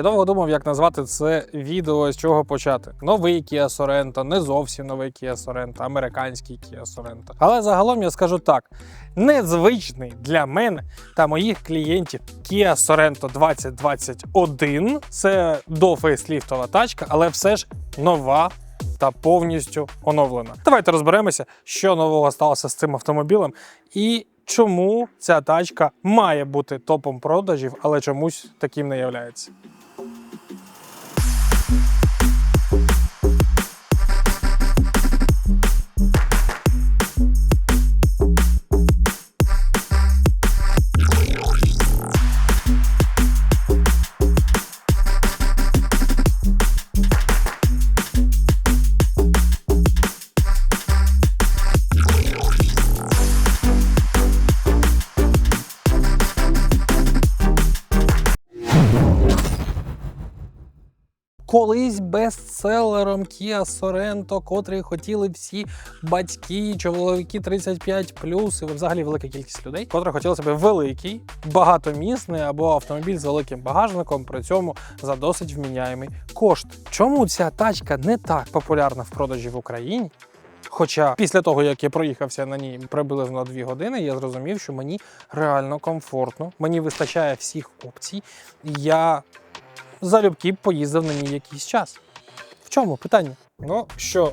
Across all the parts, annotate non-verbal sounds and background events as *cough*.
Я довго думав, як назвати це відео, з чого почати. Новий Kia Sorento, не зовсім новий Kia Sorento, американський Kia Sorento. Але загалом я скажу так: незвичний для мене та моїх клієнтів Kia Sorento 2021. Це до фейсліфтова тачка, але все ж нова. Та повністю оновлена. Давайте розберемося, що нового сталося з цим автомобілем і чому ця тачка має бути топом продажів, але чомусь таким не являється. Бестселером Kia Sorento, котрий хотіли всі батьки, чоловіки 35 і взагалі велика кількість людей, котрі хотіли себе великий, багатомісний або автомобіль з великим багажником, при цьому за досить вміняємий кошт. Чому ця тачка не так популярна в продажі в Україні? Хоча після того, як я проїхався на ній приблизно 2 години, я зрозумів, що мені реально комфортно, мені вистачає всіх опцій. Я залюбки поїздив на ній якийсь час. В чому питання? Ну що,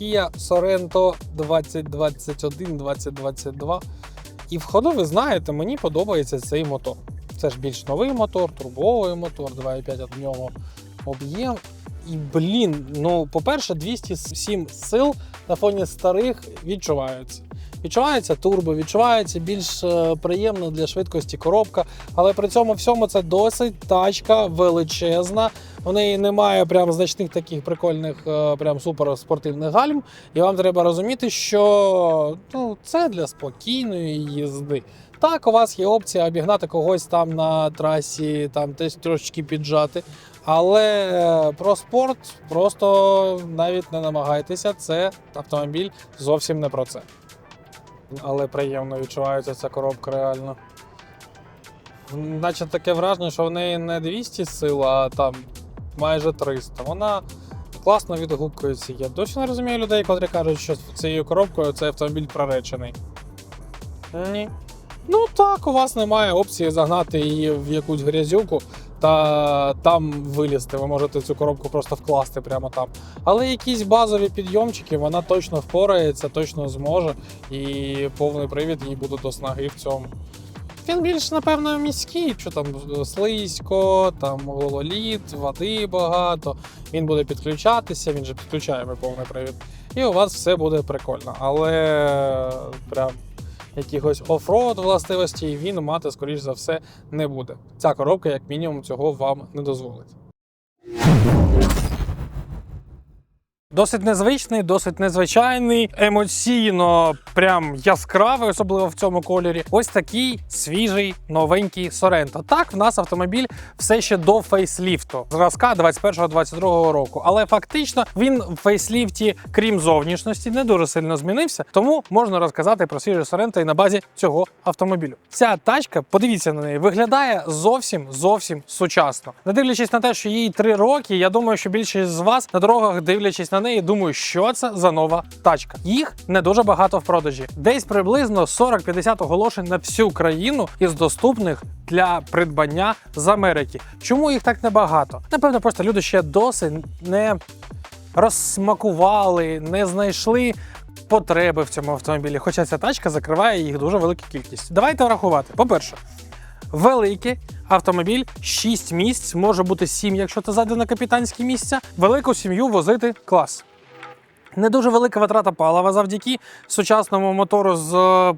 Kia Sorento 2021, 2022. І в ходу, ви знаєте, мені подобається цей мотор. Це ж більш новий мотор, турбовий мотор, 2,5 в ньому об'єм. І блін, ну, по-перше, 207 сил на фоні старих відчуваються. Відчувається турбо, відчувається більш е, приємно для швидкості коробка, але при цьому всьому це досить тачка величезна. У неї немає прям значних таких прикольних, е, прям суперспортивних гальм. І вам треба розуміти, що ну, це для спокійної їзди. Так, у вас є опція обігнати когось там на трасі, там десь трошечки піджати. Але е, про спорт просто навіть не намагайтеся. Це автомобіль зовсім не про це. Але приємно відчувається ця коробка реально. Наче таке враження, що в неї не 200 сил, а там майже 300. Вона класно відгукується. Я досі не розумію людей, котрі кажуть, що цією коробкою цей автомобіль проречений. Ні. Ну так, у вас немає опції загнати її в якусь грязюку та там вилізти. Ви можете цю коробку просто вкласти прямо там. Але якісь базові підйомчики вона точно впорається, точно зможе, і повний привід їй буде до снаги в цьому. Він більш, напевно, міський, що там слизько, там гололід, води багато. Він буде підключатися, він же підключає повний привід. І у вас все буде прикольно. Але прям якихось офроуд властивостей він мати, скоріш за все, не буде. Ця коробка, як мінімум, цього вам не дозволить. Досить незвичний, досить незвичайний, емоційно прям яскравий, особливо в цьому кольорі. Ось такий свіжий новенький Sorento. Так, в нас автомобіль все ще до фейсліфту зразка 21-22 року. Але фактично він в фейсліфті, крім зовнішності, не дуже сильно змінився. Тому можна розказати про свіжий Sorento і на базі цього автомобілю. Ця тачка, подивіться на неї, виглядає зовсім зовсім сучасно. Не дивлячись на те, що їй 3 роки, я думаю, що більшість з вас на дорогах, дивлячись на неї, думаю, що це за нова тачка. Їх не дуже багато в продажі. Десь приблизно 40-50 оголошень на всю країну із доступних для придбання з Америки. Чому їх так небагато? Напевно, просто люди ще досі не розсмакували, не знайшли. Потреби в цьому автомобілі, хоча ця тачка закриває їх дуже велику кількість. Давайте рахувати. По-перше, великий автомобіль 6 місць, може бути 7, якщо це зайде на капітанські місця. Велику сім'ю возити клас. Не дуже велика витрата палива завдяки сучасному мотору з е,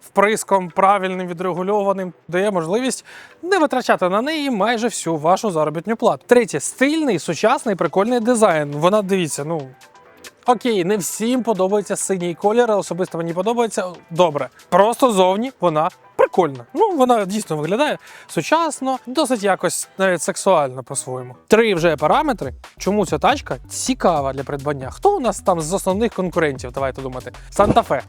вприском правильним відрегульованим, дає можливість не витрачати на неї майже всю вашу заробітну плату. Третє стильний, сучасний, прикольний дизайн. Вона дивіться, ну. Окей, не всім подобається синій колір, особисто мені подобається добре. Просто зовні вона прикольна. Ну, вона дійсно виглядає сучасно, досить якось навіть сексуально по-своєму. Три вже параметри. Чому ця тачка цікава для придбання? Хто у нас там з основних конкурентів? Давайте думати. Санта-Фе.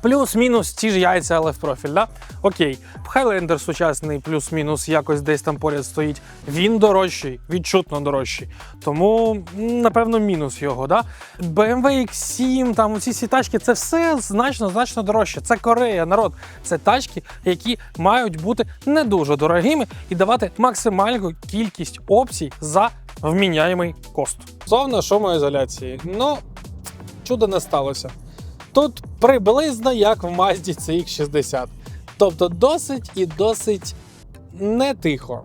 Плюс-мінус ті ж яйця, але в профіль. Да? Окей. Highlander сучасний плюс-мінус якось десь там поряд стоїть. Він дорожчий, відчутно дорожчий. Тому, напевно, мінус його. Да? BMW X7, там ці тачки, це все значно, значно дорожче. Це Корея, народ. Це тачки, які мають бути не дуже дорогими і давати максимальну кількість опцій за вміняємий кост. Зовна шумоізоляції. Ну, чудо не сталося. Тут приблизно як в Mazda CX-60. Тобто досить і досить не тихо.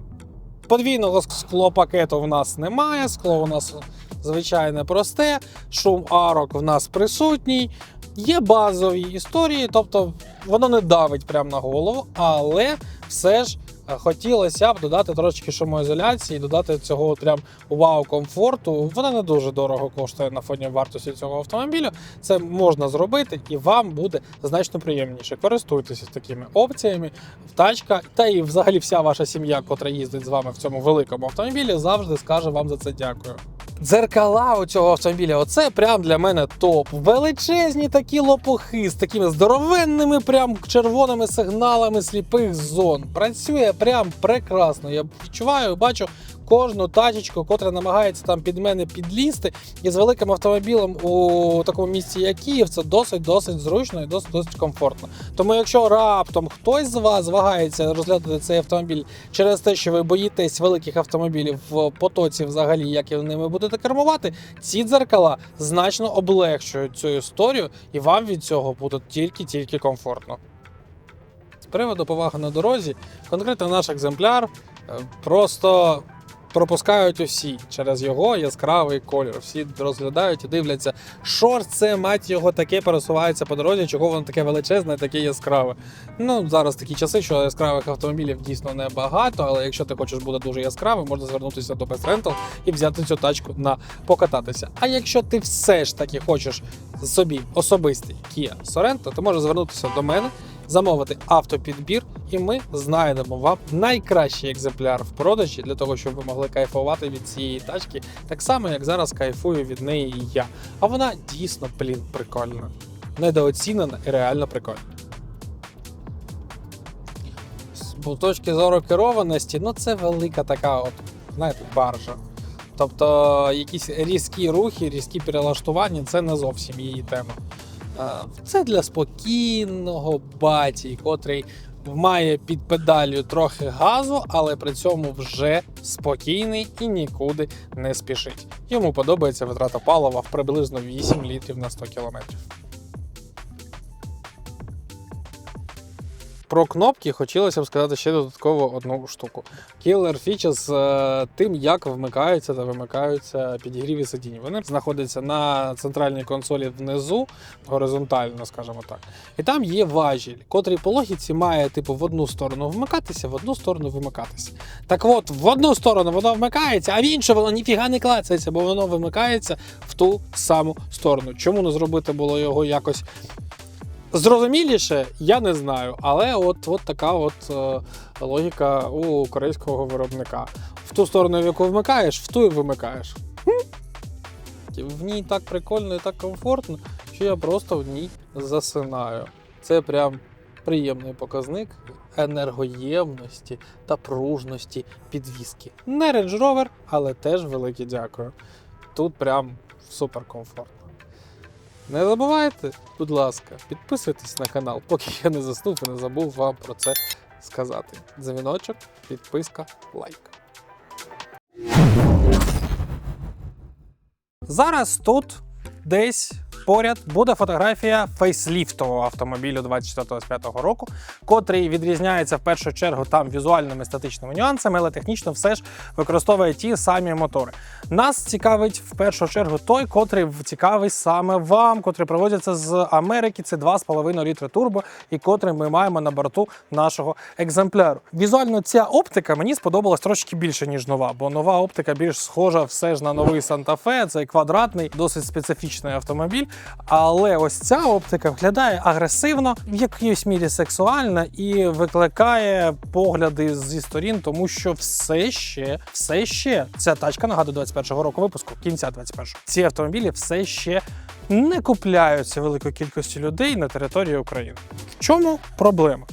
Подвійного склопакету в нас немає, скло у нас звичайне просте, шум арок в нас присутній. Є базові історії, тобто воно не давить прямо на голову, але все ж хотілося б додати трошки шумоізоляції, додати цього прям вау комфорту. Вона не дуже дорого коштує на фоні вартості цього автомобіля. Це можна зробити і вам буде значно приємніше. Користуйтеся такими опціями. Тачка та і взагалі вся ваша сім'я, котра їздить з вами в цьому великому автомобілі, завжди скаже вам за це дякую. Дзеркала у цього автомобіля, оце прям для мене топ. Величезні такі лопухи з такими здоровенними, прям червоними сигналами сліпих зон. Працює прям прекрасно. Я відчуваю, бачу кожну тачечку, котра намагається там під мене підлізти. І з великим автомобілем у такому місці, як Київ, це досить досить зручно і досить досить комфортно. Тому, якщо раптом хтось з вас вагається розглядати цей автомобіль через те, що ви боїтесь великих автомобілів в потоці, взагалі, як ви ними будете кермувати, ці дзеркала значно облегшують цю історію, і вам від цього буде тільки-тільки комфортно. З приводу поваги на дорозі, конкретно наш екземпляр е, просто пропускають усі через його яскравий колір. Всі розглядають і дивляться, що ж це мать його таке пересувається по дорозі, чого воно таке величезне, таке яскраве. Ну зараз такі часи, що яскравих автомобілів дійсно небагато, але якщо ти хочеш бути дуже яскравим, можна звернутися до Best Rental і взяти цю тачку на покататися. А якщо ти все ж таки хочеш собі особистий Kia Sorento, то можеш звернутися до мене замовити автопідбір, і ми знайдемо вам найкращий екземпляр в продажі для того, щоб ви могли кайфувати від цієї тачки, так само як зараз кайфую від неї і я. А вона дійсно, блін, прикольна, недооцінена і реально прикольна. З точки зору керованості, ну це велика така, от, знаєте, баржа. Тобто якісь різкі рухи, різкі перелаштування це не зовсім її тема. Це для спокійного баті, котрий має під педалю трохи газу, але при цьому вже спокійний і нікуди не спішить. Йому подобається витрата палива в приблизно 8 літрів на 100 кілометрів. Про кнопки хотілося б сказати ще додатково одну штуку. Killer Feature з е, тим, як вмикаються та вимикаються підігріві сидінь. Вони знаходяться на центральній консолі внизу, горизонтально, скажімо так. І там є важіль, котрий по логіці має типу в одну сторону вмикатися, в одну сторону вимикатися. Так от, в одну сторону воно вмикається, а в іншу воно ніфіга не клацається, бо воно вимикається в ту саму сторону. Чому не зробити було його якось Зрозуміліше, я не знаю, але от, от така от е, логіка у корейського виробника. В ту сторону, в яку вмикаєш, в ту і вимикаєш. В ній так прикольно і так комфортно, що я просто в ній засинаю. Це прям приємний показник енергоємності та пружності підвіски. Не Range Rover, але теж велике дякую. Тут прям супер комфортно. Не забувайте, будь ласка, підписуйтесь на канал, поки я не заснув і не забув вам про це сказати. Дзвіночок, підписка, лайк. Зараз тут десь поряд буде фотографія фейсліфтового автомобілю 24-25 року, котрий відрізняється в першу чергу там візуальними статичними нюансами, але технічно все ж використовує ті самі мотори. Нас цікавить в першу чергу той, котрий цікавий саме вам, котрий проводиться з Америки. Це 2,5 літри турбо, і котрий ми маємо на борту нашого екземпляру. Візуально ця оптика мені сподобалась трошки більше, ніж нова, бо нова оптика більш схожа все ж на новий Санта-Фе. Цей квадратний, досить специфічний автомобіль. Але ось ця оптика виглядає агресивно, в якійсь мірі сексуально і викликає погляди зі сторін, тому що все ще, все ще ця тачка нагадую 21-го року випуску, кінця 21-го. Ці автомобілі все ще не купляються великою кількістю людей на території України. В чому проблема?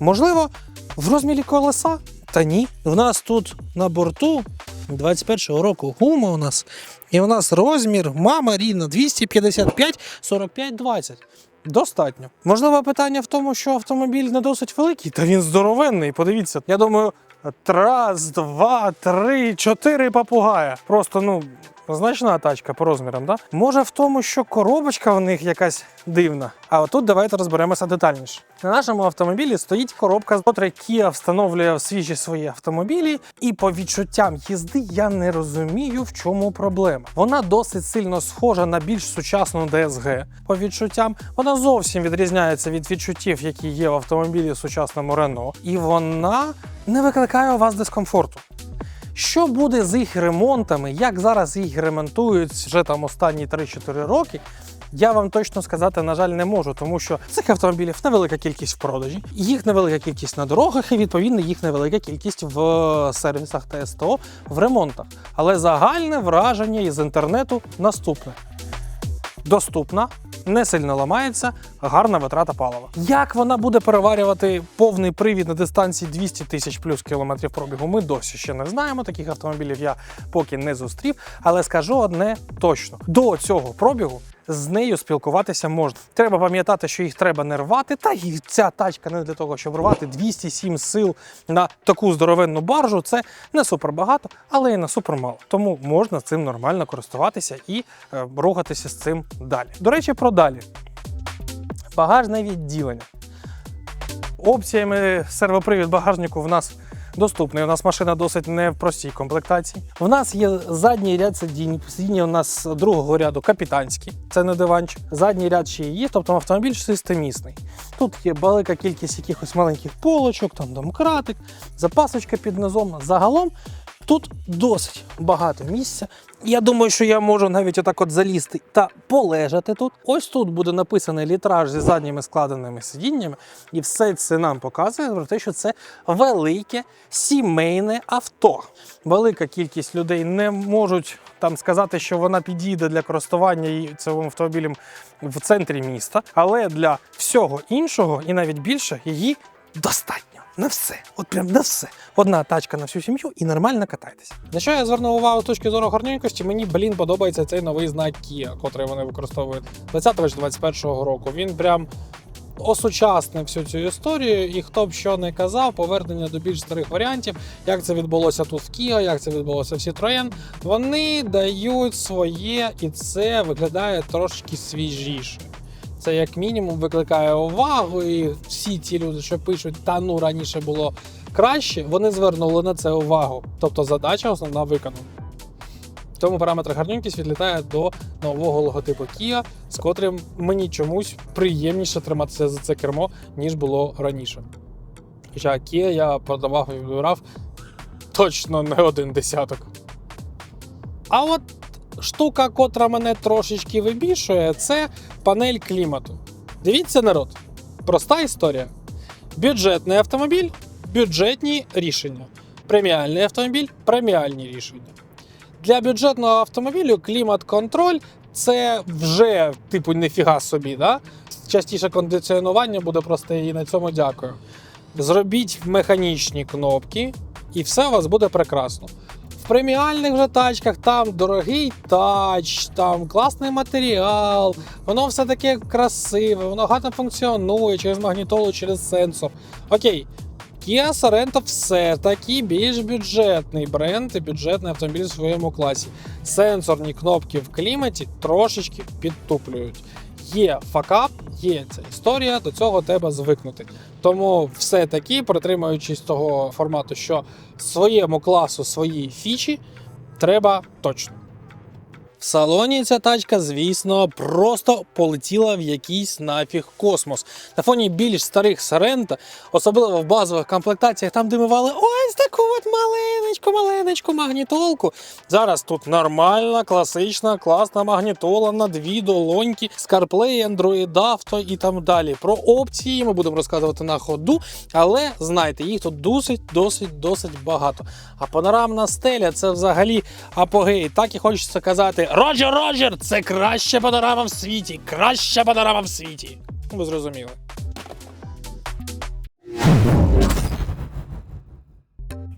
Можливо, в розмірі колеса? Та ні. В нас тут на борту 21-го року гума у нас, і у нас розмір мама рівна 255 45 20. Достатньо. Можливо, питання в тому, що автомобіль не досить великий, та він здоровенний. Подивіться, я думаю, раз, два, три, чотири папугая. Просто ну. Значна тачка по розмірам, да? Може в тому, що коробочка в них якась дивна. А отут давайте розберемося детальніше. На нашому автомобілі стоїть коробка, з котрої Kia встановлює в свіжі свої автомобілі, і по відчуттям їзди я не розумію, в чому проблема. Вона досить сильно схожа на більш сучасну DSG. По відчуттям вона зовсім відрізняється від відчуттів, які є в автомобілі сучасному Renault, і вона не викликає у вас дискомфорту. Що буде з їх ремонтами, як зараз їх ремонтують вже там останні 3-4 роки, я вам точно сказати, на жаль, не можу, тому що цих автомобілів невелика кількість в продажі, їх невелика кількість на дорогах, і відповідно їх невелика кількість в сервісах та в ремонтах. Але загальне враження із інтернету наступне: доступна, не сильно ламається, гарна витрата палива. Як вона буде переварювати повний привід на дистанції 200 тисяч плюс кілометрів пробігу? Ми досі ще не знаємо. Таких автомобілів я поки не зустрів, але скажу одне точно: до цього пробігу. З нею спілкуватися можна. Треба пам'ятати, що їх треба не рвати. Та і ця тачка не для того, щоб рвати 207 сил на таку здоровенну баржу. Це не супер багато, але і не супер мало. Тому можна цим нормально користуватися і е, рухатися з цим далі. До речі, про далі. Багажне відділення. Опціями сервопривід багажнику в нас доступний. У нас машина досить не в простій комплектації. В нас є задній ряд сидінь. Сидіння у нас другого ряду капітанські, це не диванчик. Задній ряд ще є, тобто автомобіль системісний. Тут є велика кількість якихось маленьких полочок, там домкратик, запасочка під низом. Загалом тут досить багато місця. Я думаю, що я можу навіть отак от залізти та полежати тут. Ось тут буде написаний літраж зі задніми складеними сидіннями, і все це нам показує про те, що це велике сімейне авто. Велика кількість людей не можуть там сказати, що вона підійде для користування цим автомобілем в центрі міста, але для всього іншого і навіть більше її достатньо. На все, от прям на все. Одна тачка на всю сім'ю і нормально катайтеся. На що я звернув увагу з точки зору гарненькості, мені, блін, подобається цей новий знак Kia, котрий вони використовують 20 чи 21 року. Він прям осучаснив всю цю історію, і хто б що не казав, повернення до більш старих варіантів, як це відбулося тут в Kia, як це відбулося в Citroën, вони дають своє, і це виглядає трошки свіжіше. Це як мінімум викликає увагу, і всі ті люди, що пишуть, та ну раніше було краще, вони звернули на це увагу. Тобто задача основна виконана. Тому параметр гарненькість відлітає до нового логотипу Kia, з котрим мені чомусь приємніше триматися за це кермо, ніж було раніше. Хоча Kia я продавав і вибирав точно не один десяток. А от штука, котра мене трошечки вибішує, це панель клімату. Дивіться, народ, проста історія. Бюджетний автомобіль, бюджетні рішення. Преміальний автомобіль, преміальні рішення. Для бюджетного автомобілю клімат-контроль це вже, типу, ніфіга собі. Да? Частіше кондиціонування буде просто і на цьому дякую. Зробіть механічні кнопки, і все у вас буде прекрасно. В преміальних же тачках там дорогий тач, там класний матеріал, воно все таке красиве, воно гарно функціонує через магнітолу, через сенсор. Окей, Kia Sorento все таки більш бюджетний бренд і бюджетний автомобіль в своєму класі. Сенсорні кнопки в кліматі трошечки підтуплюють. Є факап, є ця історія, до цього треба звикнути. Тому все-таки, притримуючись того формату, що своєму класу свої фічі треба точно. В салоні ця тачка, звісно, просто полетіла в якийсь нафіг космос. На фоні більш старих Сорента, особливо в базових комплектаціях, там мали ось таку от маленечку, маленечку магнітолку. Зараз тут нормальна, класична, класна магнітола на дві долоньки, CarPlay, Android Auto і там далі. Про опції ми будемо розказувати на ходу, але знайте, їх тут досить, досить, досить багато. А панорамна стеля це взагалі апогей. Так і хочеться казати Роджер Роджер, це краща панорама в світі. Краща панорама в світі. Ви зрозуміли.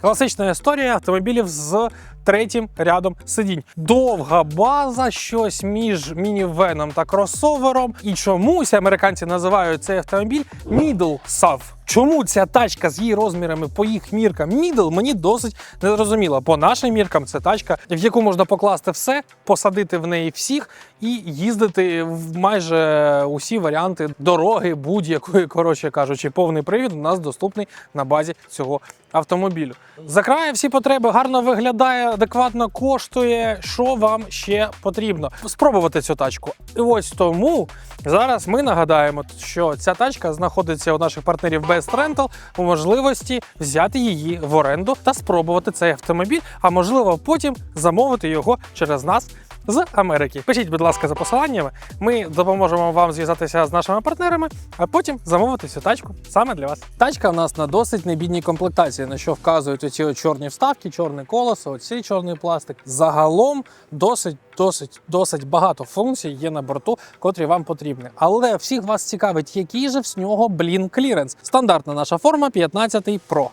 Класична історія автомобілів з третім рядом сидінь. Довга база, щось між мінівеном та кросовером. І чомусь американці називають цей автомобіль middle SUV. Чому ця тачка з її розмірами по їх міркам middle, мені досить незрозуміло. По нашим міркам це тачка, в яку можна покласти все, посадити в неї всіх і їздити в майже усі варіанти дороги будь-якої, *laughs* коротше кажучи, повний привід у нас доступний на базі цього автомобілю. Закрає всі потреби, гарно виглядає, адекватно коштує. Що вам ще потрібно? Спробувати цю тачку. І ось тому зараз ми нагадаємо, що ця тачка знаходиться у наших партнерів Best Rental у можливості взяти її в оренду та спробувати цей автомобіль, а можливо потім замовити його через нас. З Америки пишіть, будь ласка, за посиланнями. Ми допоможемо вам зв'язатися з нашими партнерами, а потім замовити цю тачку саме для вас. Тачка в нас на досить небідній комплектації, на що вказують оці чорні вставки, чорне колесо, оцей чорний пластик. Загалом досить, досить, досить багато функцій є на борту, котрі вам потрібні. Але всіх вас цікавить, який же з нього блін кліренс. Стандартна наша форма 15 Pro.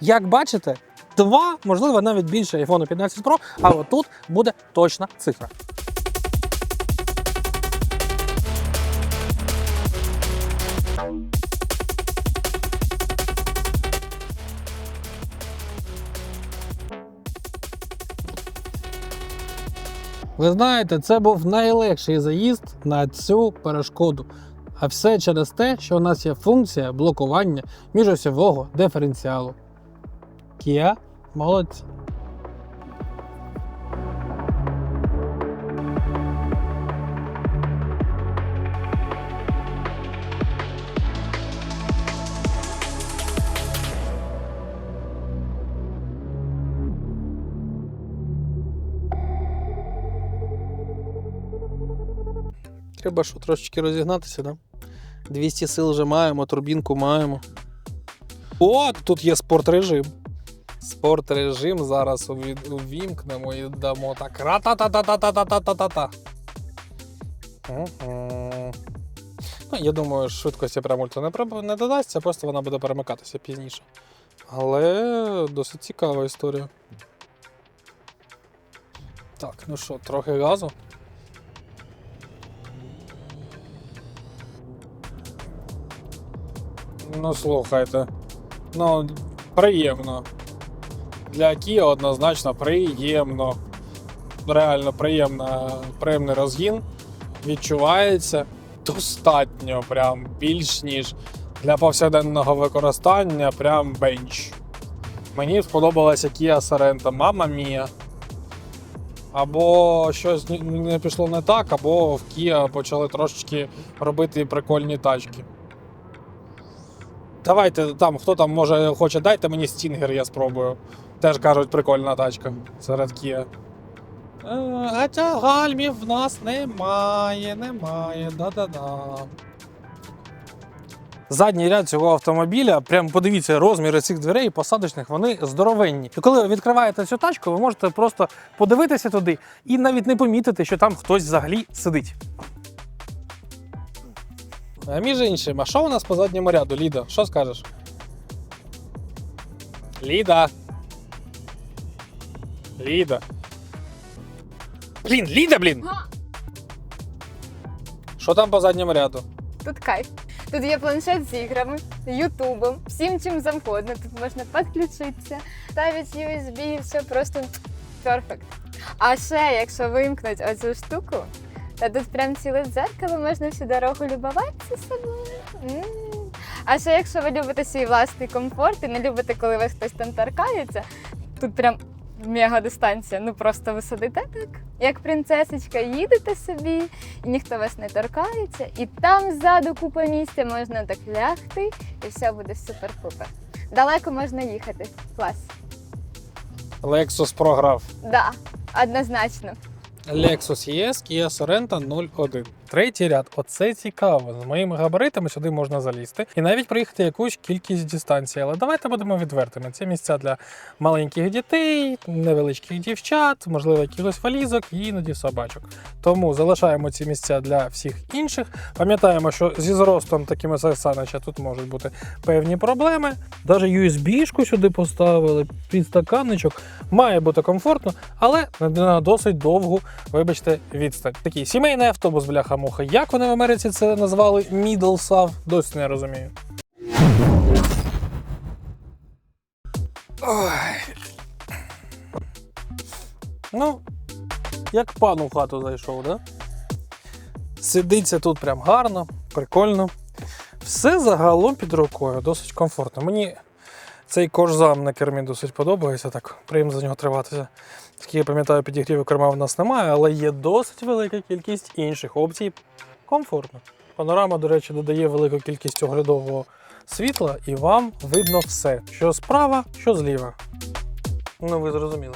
Як бачите, два, можливо, навіть більше iPhone 15 Pro, а отут буде точна цифра. Ви знаєте, це був найлегший заїзд на цю перешкоду. А все через те, що у нас є функція блокування міжосьового диференціалу. Kia молодці. Треба що трошечки розігнатися, да? 200 сил вже маємо, турбінку маємо. О, тут є спорт режим. Спорт режим зараз увімкнемо і дамо так. Ра-та-та-та-та-та-та-та-та-та. Ну, я думаю, швидкості прям ультра не, додасться, просто вона буде перемикатися пізніше. Але досить цікава історія. Так, ну що, трохи газу. Ну, слухайте. Ну, приємно. Для Kia однозначно приємно. Реально приємна, приємний розгін. Відчувається достатньо, прям більш ніж для повсякденного використання, прям бенч. Мені сподобалася Kia Sorento, мама мія. Або щось не- пішло не так, або в Kia почали трошечки робити прикольні тачки. Давайте там, хто там може хоче, дайте мені стінгер, я спробую. Теж кажуть, прикольна тачка серед Kia. Е, Хоча гальмів в нас немає, немає, да-да-да. Задній ряд цього автомобіля, прям подивіться, розміри цих дверей посадочних, вони здоровенні. І коли ви відкриваєте цю тачку, ви можете просто подивитися туди і навіть не помітити, що там хтось взагалі сидить. А між іншим, а що у нас по задньому ряду, Ліда? Що скажеш? Ліда. Ліда. Блін, Ліда, блін! Що там по задньому ряду? Тут кайф. Тут є планшет з іграми, ютубом, всім чим завгодно. Тут можна підключитися, ставить USB, все просто перфект. А ще, якщо вимкнуть оцю штуку, то тут прям ціле дзеркало, можна всю дорогу любуватися собою. М. А ще якщо ви любите свій власний комфорт і не любите, коли вас хтось там торкається, тут прям мега дистанція. Ну просто ви сидите так, як принцесочка, їдете собі, і ніхто вас не торкається, і там ззаду купа місця можна так лягти, і все буде супер-пупер. Далеко можна їхати. Клас. Lexus програв. Да, однозначно. Lexus ES Kia Sorento 01. Третій ряд. Оце цікаво. З моїми габаритами сюди можна залізти і навіть проїхати якусь кількість дистанцій. Але давайте будемо відвертими. Це місця для маленьких дітей, невеличких дівчат, можливо, якихось валізок і іноді собачок. Тому залишаємо ці місця для всіх інших. Пам'ятаємо, що зі зростом такими Санича тут можуть бути певні проблеми. Даже USB-шку сюди поставили, підстаканничок. Має бути комфортно, але на досить довгу, вибачте, відстань. Такий сімейний автобус, бляха-муха. Як вони в Америці це назвали Middle South, досі не розумію. Ой. Ну, як пан у хату зайшов, да? Сидиться тут прям гарно, прикольно. Все загалом під рукою, досить комфортно. Мені цей кожзам на кермі досить подобається, так приємно за нього триватися. Скільки я пам'ятаю, підігріву керма в нас немає, але є досить велика кількість інших опцій. Комфортно. Панорама, до речі, додає велику кількість оглядового світла, і вам видно все, що справа, що зліва. Ну, ви зрозуміли.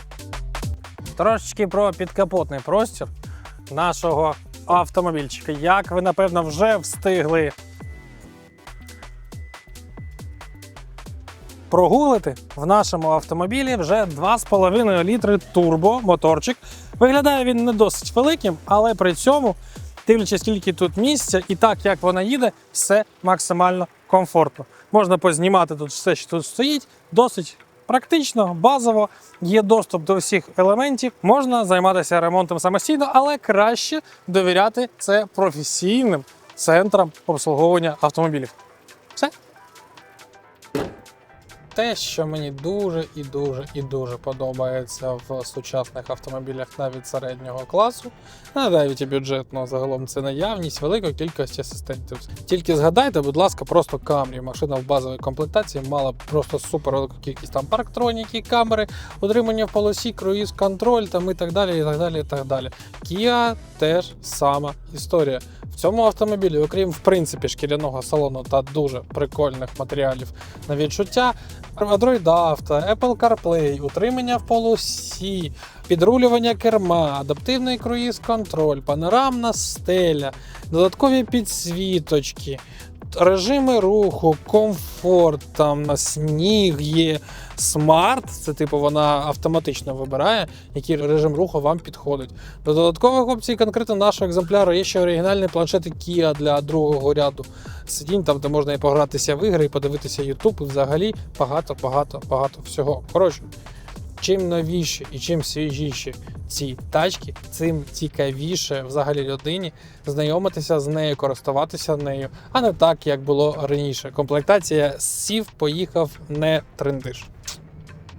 Трошечки про підкапотний простір нашого автомобільчика. Як ви, напевно, вже встигли прогулити в нашому автомобілі вже 2,5 літри турбо моторчик. Виглядає він не досить великим, але при цьому, дивлячись, скільки тут місця, і так як вона їде, все максимально комфортно. Можна познімати тут все, що тут стоїть, досить практично, базово, є доступ до всіх елементів. Можна займатися ремонтом самостійно, але краще довіряти це професійним центрам обслуговування автомобілів. Все. Те, що мені дуже і дуже і дуже подобається в сучасних автомобілях навіть середнього класу, а навіть і бюджетного загалом, це наявність великої кількості асистентів. Тільки згадайте, будь ласка, просто Camry. Машина в базовій комплектації мала просто супер велику кількість там парктроніки, камери, утримання в полосі, круїз контроль там і так далі. І так далі, і так далі. Kia теж сама історія. Цьому автомобілі, окрім в принципі шкіряного салону та дуже прикольних матеріалів на відчуття, Android Auto, Apple CarPlay, утримання в полосі, підрулювання керма, адаптивний круїз контроль, панорамна стеля, додаткові підсвіточки, режими руху, комфорт, там сніг є. Смарт, це типу вона автоматично вибирає, який режим руху вам підходить. До додаткових опцій конкретно нашого екземпляру є ще оригінальний планшет Kia для другого ряду сидінь, там де можна і погратися в ігри, і подивитися YouTube, і взагалі багато, багато, багато всього. Коротше, чим новіші і чим свіжіші ці тачки, цим цікавіше взагалі людині знайомитися з нею, користуватися нею, а не так, як було раніше. Комплектація сів, поїхав, не трендиш.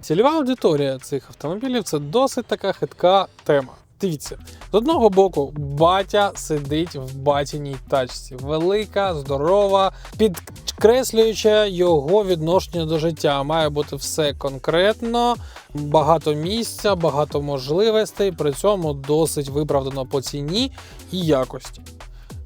Цільова аудиторія цих автомобілів це досить така хитка тема. Дивіться, з одного боку, батя сидить в батіній тачці. Велика, здорова, підкреслюючи його відношення до життя. Має бути все конкретно, багато місця, багато можливостей, при цьому досить виправдано по ціні і якості.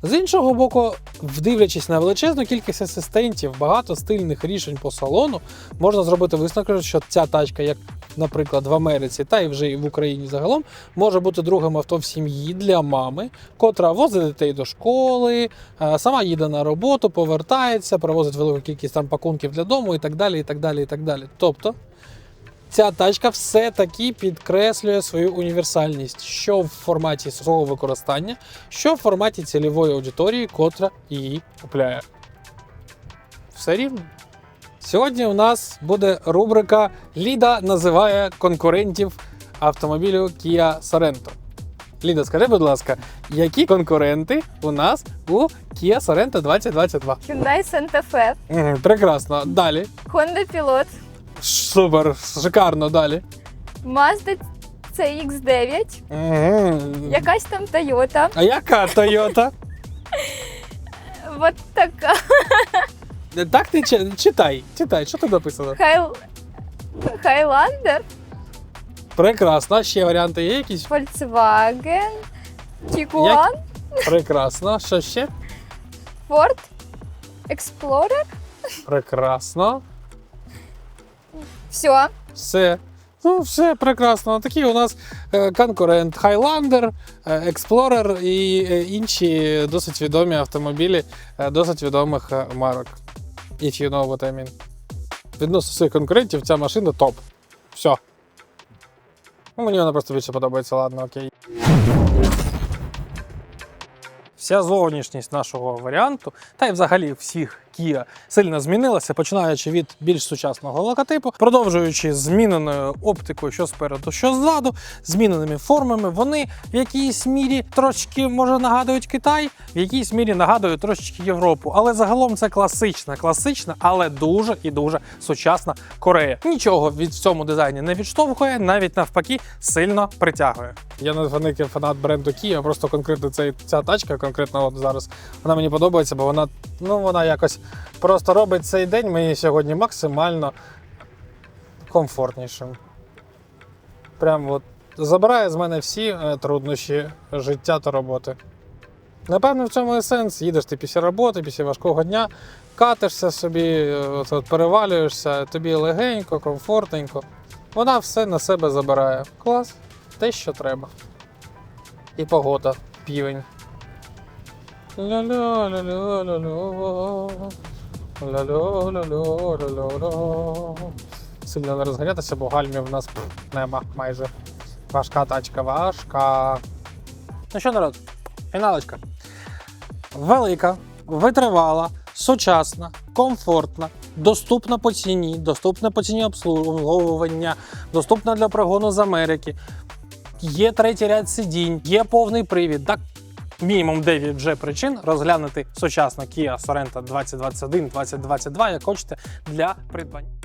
З іншого боку, вдивлячись на величезну кількість асистентів, багато стильних рішень по салону, можна зробити висновок, що ця тачка, як, наприклад, в Америці, та й вже і в Україні загалом, може бути другим авто в сім'ї для мами, котра возить дітей до школи, е, сама їде на роботу, повертається, привозить велику кількість там пакунків для дому і так далі. і так далі, і так далі. Тобто ця тачка все-таки підкреслює свою універсальність, що в форматі свого використання, що в форматі цільової аудиторії, котра її купляє. Все рівно. Сьогодні у нас буде рубрика Ліда називає конкурентів автомобілю Kia Sorento. Ліда, скажи, будь ласка, які конкуренти у нас у Kia Sorento 2022? Hyundai Santa Fe, прекрасно. Далі. Honda Pilot, Супер, шикарно, далі. Mazda CX-9, Мгм. якась там Toyota. А яка Toyota? *laughs* Вот така. Так ти чи- читай, читай, що тут написано? Хайл... Highlander, Прекрасно. А ще варіанти є якісь? Volkswagen, Tiguan, Прекрасно. Що ще? Ford, Explorer. Прекрасно. Все. Все. Ну, все прекрасно. Такий у нас е, конкурент Highlander, е, Explorer і е, інші досить відомі автомобілі досить відомих марок. If you know what I mean. Відносно своїх конкурентів ця машина топ. Все. Ну, мені вона просто більше подобається, ладно, окей. Вся зовнішність нашого варіанту, та й взагалі всіх Kia сильно змінилася, починаючи від більш сучасного логотипу, продовжуючи зміненою оптикою, що спереду, що ззаду, зміненими формами. Вони в якійсь мірі трошки може нагадують Китай, в якійсь мірі нагадують трошечки Європу. Але загалом це класична, класична, але дуже і дуже сучасна Корея. Нічого від цьому дизайні не відштовхує, навіть навпаки, сильно притягує. Я не великий фанат бренду Kia, просто конкретно цей, ця тачка, конкретно от зараз, вона мені подобається, бо вона, ну, вона якось просто робить цей день мені сьогодні максимально комфортнішим. Прям от забирає з мене всі е, труднощі життя та роботи. Напевно, в цьому і сенс. Їдеш ти після роботи, після важкого дня, катишся собі, е, от, от, перевалюєшся, тобі легенько, комфортненько. Вона все на себе забирає. Клас, те, що треба. І погода, півень. Сильно не розганятися, бо гальмів в нас нема майже. Важка тачка, важка. Ну що, народ, фіналочка. Велика, витривала, сучасна, комфортна, доступна по ціні, доступна по ціні обслуговування, доступна для прогону з Америки. Є третій ряд сидінь, є повний привід. Так, мінімум 9 вже причин розглянути сучасну Kia Sorento 2021 2022, як хочете, для придбання.